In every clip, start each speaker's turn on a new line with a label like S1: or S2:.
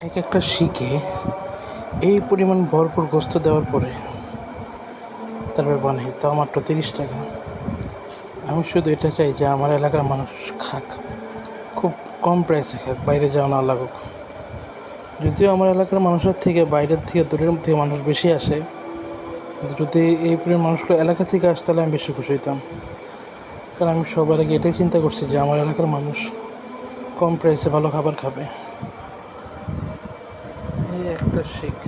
S1: এক একটা শিখে এই পরিমাণ ভরপুর গোস্ত দেওয়ার পরে তারপরে বানাই। তাও মাত্র তিরিশ টাকা। আমি শুধু এটা চাই যে আমার এলাকার মানুষ খাক। খুব কম প্রাইসে খাক, বাইরে যাওয়া না লাগুক। যদিও আমার এলাকার মানুষের থেকে, বাইরের থেকে, দূরের থেকে মানুষ বেশি আসে যদি এই পরিমাণ মানুষগুলো এলাকা থেকে আসতে তাহলে আমি বেশি খুশি হইতাম। কারণ আমি সবার আগে এটাই চিন্তা করছি যে আমার এলাকার মানুষ কম প্রাইসে ভালো খাবার খাবে। একটা শিখ,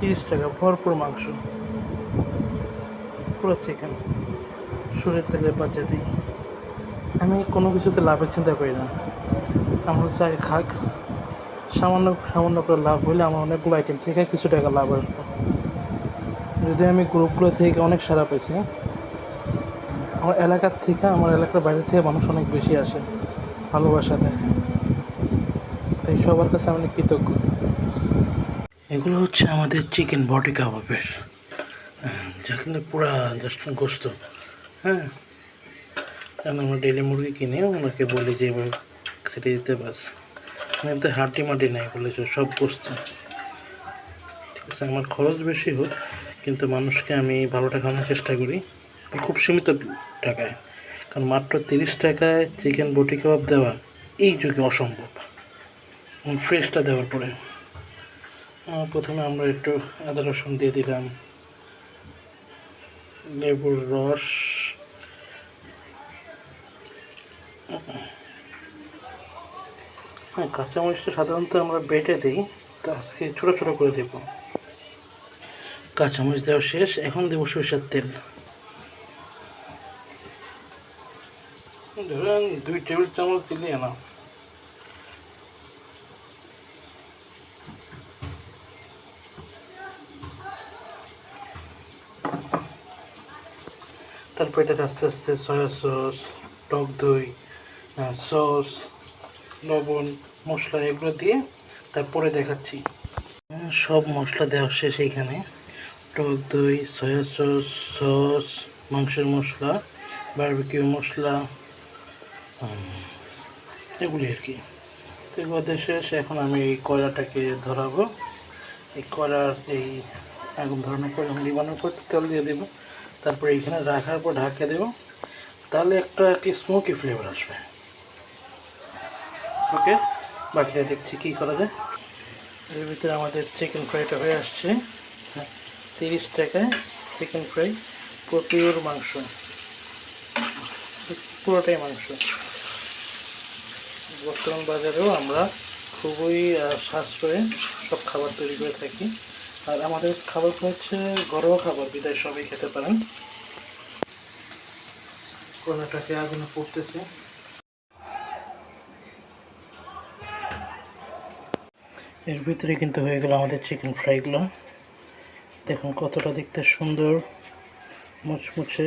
S1: তিরিশ টাকা, ভরপুর মাংস। পুরো চিকেন সুরের তেলে বাজে দিই। আমি কোনো কিছুতে লাভের চিন্তা করি না। আমরা চাই খাক। সামান্য সামান্য করে লাভ হলে আমার অনেকগুলো আইটেম থেকে কিছু টাকা লাভ আসবে। যদি আমি গ্রুপগুলো থেকে অনেক সারা পেয়েছি আমার এলাকার থেকে, আমার এলাকার বাইরে থেকে মানুষ অনেক বেশি আসে, ভালোবাসা দেয়। তাই সবার কাছে আমি কৃতজ্ঞ। এগুলো হচ্ছে আমাদের চিকেন বডি কাবাবের। হ্যাঁ, যেখানে পুরা জাস্ট গোস্ত। হ্যাঁ কারণ আমরা ডেলি মুরগি কিনে ওনাকে বলি যে এবার ছেড়ে দিতে বাস। আমি তো হাঁটি মাটি নাই বলেছে সব গোস্ত। ঠিক আছে আমার খরচ বেশি হোক কিন্তু মানুষকে আমি ভালোটা খাওয়ানোর চেষ্টা করি খুব সীমিত টাকায়। কারণ মাত্র তিরিশ টাকায় চিকেন বটি কাবাব দেওয়া এই যুগে অসম্ভব। ফ্রেশটা দেওয়ার পরে প্রথমে আমরা একটু আদা রসুন দিয়ে দিলাম, লেবুর রস হ্যাঁ কাঁচামরিচটা সাধারণত আমরা বেটে দিই, তো আজকে ছোটো ছোটো করে দেব। কাঁচামরিচ দেওয়া শেষ, এখন দেবো সরষের তেল। ধরেন দুই টেবিল চামচ দিলে না তারপর এটাকে আস্তে আস্তে সয়া সস টক দই সস লবণ, মশলা এগুলো দিয়ে তারপরে দেখাচ্ছি। সব মশলা দেওয়া শেষ এইখানে। টক দই সয়া সস সস মাংসের মশলা বারবিকিউ মশলা এগুলি আর কি। তো এগুলো শেষ। এখন আমি এই কয়লাটাকে ধরাবো। এই কয়লার এই আগুন ধরানোর পর আমি লিবানোর পর তেল দিয়ে দেবো। তারপরে এইখানে রাখার পর ঢাকে দেবো। তাহলে একটা কি স্মোকি ফ্লেভার আসবে। ওকে বাকিটা দেখছি কী করা যায়। এর ভিতরে আমাদের চিকেন ফ্রাইটা হয়ে আসছে। হ্যাঁ তিরিশ টাকায় চিকেন ফ্রাই পিওর মাংস। পুরোটাই মাংস। বর্তমান বাজারেও আমরা খুবই সাশ্রয়ে সব খাবার তৈরি করে থাকি। আর আমাদের খাবার হচ্ছে ঘরোয়া খাবার, বিদায় সবাই খেতে পারেন। কোনাটাকে আগুনে পড়তেছে। এর ভিতরে কিন্তু হয়ে গেল আমাদের চিকেন ফ্রাইগুলো দেখুন কতটা দেখতে সুন্দর, মুচমুচে।